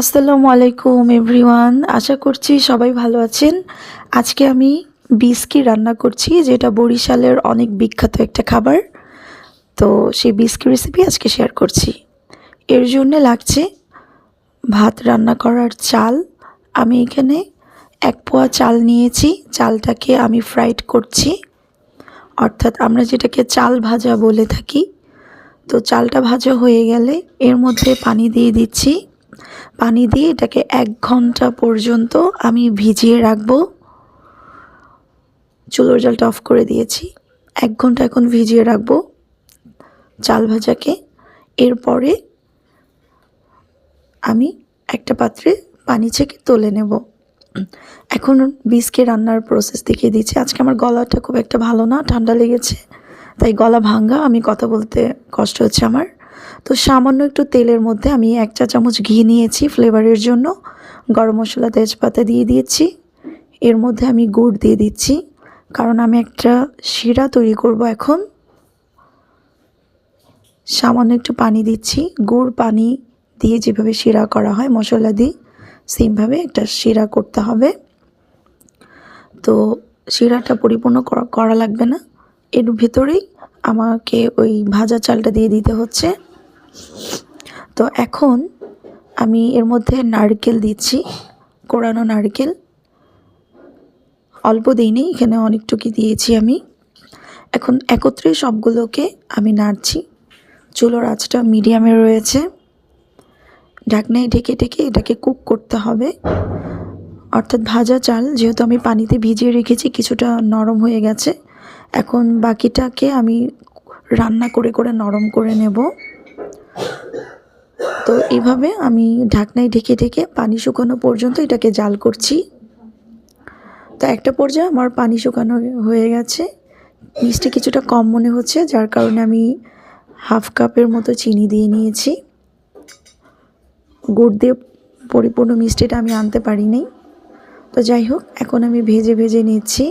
আসসালামু আলাইকুম, এভরিওয়ান। আশা করছি সবাই ভালো আছেন। আজকে আমি বিস্কি রান্না করছি, যেটা বরিশালের অনেক বিখ্যাত একটা খাবার। তো সেই বিস্কি রেসিপি আজকে শেয়ার করছি। এর জন্য লাগছে ভাত রান্না করার চাল। আমি এখানে এক পোয়া চাল নিয়েছি। চালটাকে আমি ফ্রাইড করছি। অর্থাৎ আমরা যেটাকে চাল ভাজা বলে থাকি। তো চালটা ভাজা হয়ে গেলে এর মধ্যে পানি দিয়ে দিচ্ছি। পানি দিয়ে এটাকে এক ঘণ্টা পর্যন্ত আমি ভিজিয়ে রাখব। চুলোর জলটা অফ করে দিয়েছি। এক ঘণ্টা এখন ভিজিয়ে রাখব চাল ভাজাকে। এরপরে আমি একটা পাত্রে পানি ছেঁকে তুলে নেব। এখন বীজকে রান্নার প্রসেস দেখিয়ে দিচ্ছি। আজকে আমার গলাটা খুব একটা ভালো না, ঠান্ডা লেগেছে, তাই গলা ভাঙ্গা, আমি কথা বলতে কষ্ট হচ্ছে আমার। তো সামান্য একটু তেলের মধ্যে আমি এক চা চামচ ঘি নিয়েছি ফ্লেভারের জন্য। গরম মশলা তেজপাতা দিয়ে দিয়েছি। এর মধ্যে আমি গুড় দিয়ে দিচ্ছি, কারণ আমি একটা শিরা তৈরি করব এখন। সামান্য একটু পানি দিচ্ছি, গুড় পানি দিয়ে যেভাবে শিরা করা হয়, মশলা দিয়ে, সেমভাবে একটা শিরা করতে হবে। তো শিরাটা পরিপূর্ণ করা- করা লাগবে না। এর ভেতরেই আমাকে ওই ভাজা চালটা দিয়ে দিতে হচ্ছে। তো এখন আমি এর মধ্যে নারকেল দিচ্ছি, কোরানো নারকেল। অল্প দিইনি, এখানে অনেকটুকু দিয়েছি আমি। এখন একত্রে সবগুলোকে আমি নাড়ছি। চুলোর আঁচটা মিডিয়ামে রয়েছে। ঢাকনায় ঢেকে ঢেকে এটাকে কুক করতে হবে। অর্থাৎ ভাজা চাল, যেহেতু আমি পানিতে ভিজিয়ে রেখেছি, কিছুটা নরম হয়ে গেছে। এখন বাকিটাকে আমি রান্না করে করে নরম করে নেব। তো এইভাবে আমি ঢাকনায় ঢেকে ঢেকে পানি শুকানো পর্যন্ত এটাকে জাল করছি। তো একটা পর্যায়ে আমার পানি শুকানো হয়ে গেছে। মিষ্টি কিছুটা কম মনে হচ্ছে, যার কারণে আমি হাফ কাপের মতো চিনি দিয়ে নিয়েছি। গুড় দিয়ে পরিপূর্ণ মিষ্টিটা আমি আনতে পারিনি। তো যাই হোক, এখন আমি ভেজে ভেজে নিচ্ছি।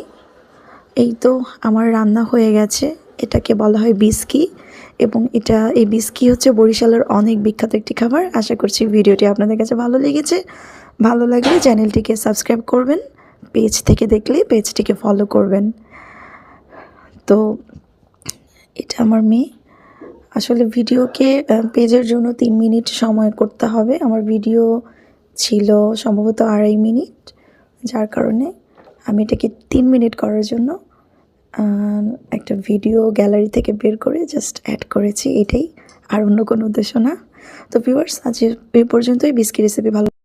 এই তো আমার রান্না হয়ে গেছে। এটাকে বলা হয় বিস্কি এবং এটা, এই বিস্কি হচ্ছে বরিশালের অনেক বিখ্যাত একটি খাবার। আশা করছি ভিডিওটি আপনাদের কাছে ভালো লেগেছে। ভালো লাগলে চ্যানেলটিকে সাবস্ক্রাইব করবেন, পেজ থেকে দেখলে পেজটিকে ফলো করবেন। তো, এটা আমার মেয়ে। আসলে ভিডিওকে পেজের জন্য তিন মিনিট সময় করতে হবে। আমার ভিডিও ছিল সম্ভবত আড়াই মিনিট, যার কারণে আমি এটাকে তিন মিনিট করার জন্য একটা ভিডিও গ্যালারি থেকে বের করে জাস্ট অ্যাড করেছি এটাই। আর অন্য কোনো উদ্দেশ্য না। তো ভিউয়ার্স আজ এ পর্যন্তই। বিস্কি রেসিপি ভালো